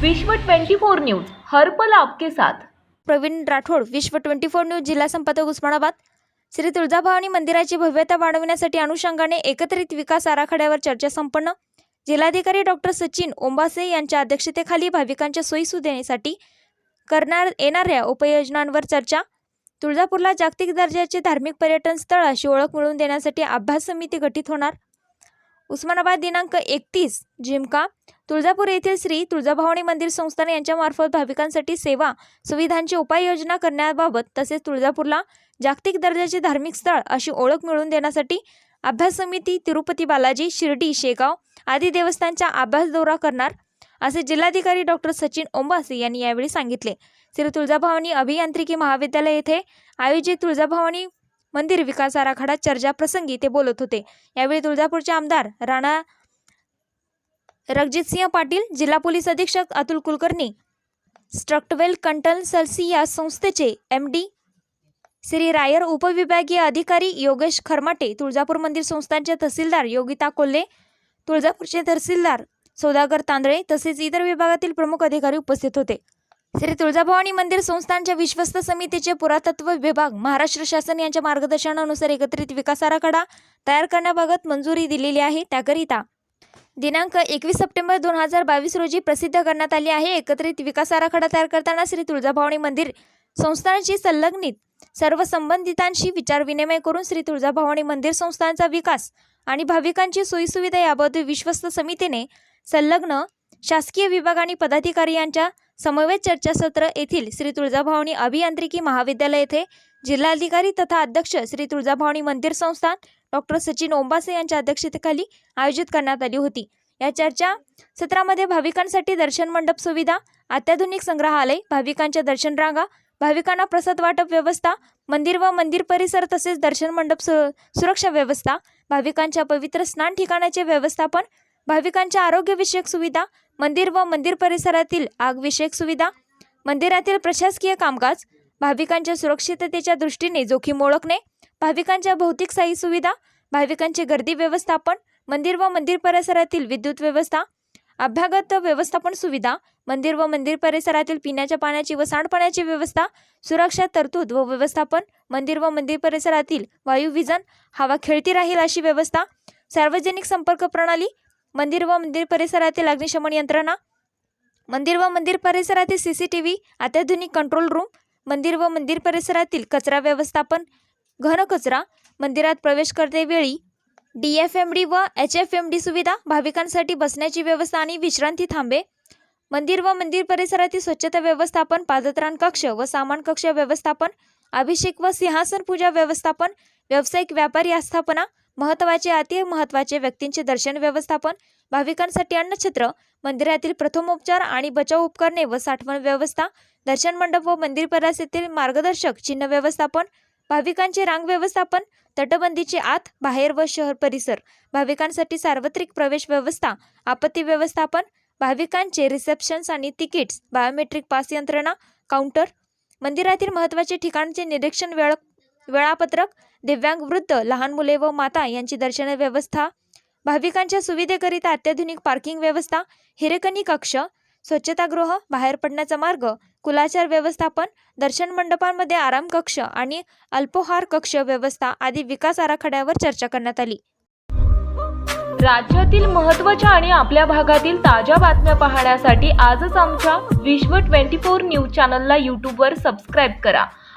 विश्व 24 न्यूज हर्पल आपके साथ. प्रवीण राठोड विश्व ट्वेंटी फोर न्यूज जिल्हा संपादक उस्मानाबाद. श्री तुळजाभवानी मंदिराची भव्यता वाढविण्यासाठी अनुषंगाने एकत्रित विकास आराखड्यावर चर्चा संपन्न. जिल्हाधिकारी डॉक्टर सचिन ओंबासे यांच्या अध्यक्षतेखाली भाविकांच्या सोयीसुविधेसाठी करणार येणाऱ्या उपाययोजनांवर चर्चा. तुळजापूरला जागतिक दर्जाचे धार्मिक पर्यटन स्थळ अशी ओळख मिळवून देण्यासाठी अभ्यास समिती गठीत होणार. उस्मानाबाद दिनांक एकतीस जिमका तुळजापूर येथील श्री तुळजाभवानी मंदिर संस्थान यांच्यामार्फत भाविकांसाठी सेवा सुविधांची उपाययोजना करण्याबाबत तसेच तुळजापूरला जागतिक दर्जाचे धार्मिक स्थळ अशी ओळख मिळवून देण्यासाठी अभ्यास समिती तिरुपती बालाजी शिर्डी शेगाव आदी देवस्थानचा अभ्यास दौरा करणार असे जिल्हाधिकारी डॉक्टर सचिन ओंबासे यांनी यावेळी सांगितले. श्री तुळजाभवानी अभियांत्रिकी महाविद्यालय येथे आयोजित तुळजाभवानी मंदिर विकास आराखडा चर्चा प्रसंगी ते बोलत होते. यावेळी तुळजापूरचे आमदार राणा रणजितसिंह पाटील जिल्हा पोलीस अधीक्षक अतुल कुलकर्णी स्ट्रक्टवेल कंटन्सल्सी या संस्थेचे एम डी श्री रायर उपविभागीय अधिकारी योगेश खरमाटे तुळजापूर मंदिर संस्थांचे तहसीलदार योगिता कोल्हे तुळजापूरचे तहसीलदार सौदागर तांदळे तसेच इतर विभागातील प्रमुख अधिकारी उपस्थित होते. श्री तुळजाभवानी मंदिर संस्थांच्या विश्वस्त समितीचे पुरातत्व विभाग महाराष्ट्र शासन यांच्या मार्गदर्शनानुसार एकत्रित विकास आराखडा तयार करण्याबाबत मंजुरी दिलेली आहे. त्याकरिता दिनांक एकवीस सप्टेंबर दोन हजार बावीस रोजी प्रसिद्ध करण्यात आली आहे. एकत्रित विकास आराखडा तयार करताना श्री तुळजाभवानी मंदिर संस्थानाशी संलग्नित सर्व संबंधितांशी विचारविनिमय करून श्री तुळजाभवानी मंदिर संस्थांचा विकास आणि भाविकांची सोयीसुविधा याबाबत विश्वस्त समितीने संलग्न शासकीय विभाग आणि पदाधिकारी यांच्या समवेत चर्चासत्र येथील श्री तुळजाभवानी अभियांत्रिकी महाविद्यालय येथे जिल्हाधिकारी तथा अध्यक्ष श्री तुळजाभवानी मंदिर संस्थान डॉक्टर सचिन ओंबासे यांच्या अध्यक्षतेखाली आयोजित करण्यात आली होती. या चर्चा सत्रामध्ये भाविकांसाठी दर्शन मंडप सुविधा अत्याधुनिक संग्रहालय भाविकांच्या दर्शन रांगा भाविकांना प्रसाद वाटप व्यवस्था मंदिर व मंदिर परिसर तसेच दर्शन मंडप सु सुरक्षा व्यवस्था भाविकांच्या पवित्र स्नान ठिकाणाचे व्यवस्थापन भाविकांच्या आरोग्यविषयक सुविधा मंदिर व मंदिर परिसरातील आगविषयक सुविधा मंदिरातील प्रशासकीय कामकाज भाविकांच्या सुरक्षिततेच्या दृष्टीने जोखीम ओळखणे भाविकांच्या भौतिक साई सुविधा भाविकांचे गर्दी व्यवस्थापन मंदिर व मंदिर परिसरातील विद्युत व्यवस्था अभ्यागत व्यवस्थापन सुविधा मंदिर व मंदिर परिसरातील पिण्याच्या पाण्याची व सांडपाण्याची व्यवस्था सुरक्षा तरतूद व व्यवस्थापन मंदिर व मंदिर परिसरातील वायुविजन हवा खेळती राहील अशी व्यवस्था सार्वजनिक संपर्क प्रणाली मंदिर व मंदिर परिसरातील अग्निशमन यंत्रणा मंदिर व मंदिर परिसरातील सी सी टी व्ही अत्याधुनिक कंट्रोल रूम मंदिर व मंदिर परिसरातील कचरा व्यवस्थापन घनकचरा मंदिरात प्रवेश करतेवेळी डी एफ एम डी व एच एफ एम डी सुविधा भाविकांसाठी बसण्याची व्यवस्था आणि विश्रांती थांबे. मंदिर व मंदिर परिसरातील स्वच्छता व्यवस्थापन पादत्राण कक्ष व सामान कक्ष व्यवस्थापन अभिषेक व सिंहासन पूजा व्यवस्थापन व्यावसायिक व्यापारी आस्थापना महत्त्वाचे अति महत्त्वाचे व्यक्तींचे दर्शन व्यवस्थापन भाविकांसाठी अन्नछत्र मंदिरातील प्रथमोपचार आणि बचाव उपकरणे व साठवण व्यवस्था दर्शन मंडप व मंदिर परिसरातील मार्गदर्शक चिन्ह व्यवस्थापन भाविकांचे रांग व्यवस्थापन तटबंदीचे आत बाहेर व शहर परिसर भाविकांसाठी सार्वत्रिक प्रवेश व्यवस्था आपत्ती व्यवस्थापन भाविकांचे रिसेप्शन्स आणि तिकीट्स बायोमेट्रिक पास यंत्रणा काउंटर मंदिरातील महत्त्वाचे ठिकाणचे निरीक्षण वेळ वेळापत्रक दिव्यांग वृद्ध लहान मुले व माता यांची दर्शन व्यवस्था भाविकांच्या सुविधेकरिता अत्याधुनिक पार्किंग व्यवस्था हिरेकनी कक्ष स्वच्छतागृह बाहेर पडण्याचा मार्ग कुलाचार व्यवस्थापन दर्शन मंडपांमध्ये आराम कक्ष आणि अल्पोहार कक्ष व्यवस्था आदी विकास आराखड्यावर चर्चा करण्यात आली. राज्यातील महत्त्वाच्या आणि आपल्या भागातील ताज्या बातम्या पाहण्यासाठी आजच आमच्या विश्व 24 न्यूज चॅनलला यूट्यूबवर सबस्क्राईब करा.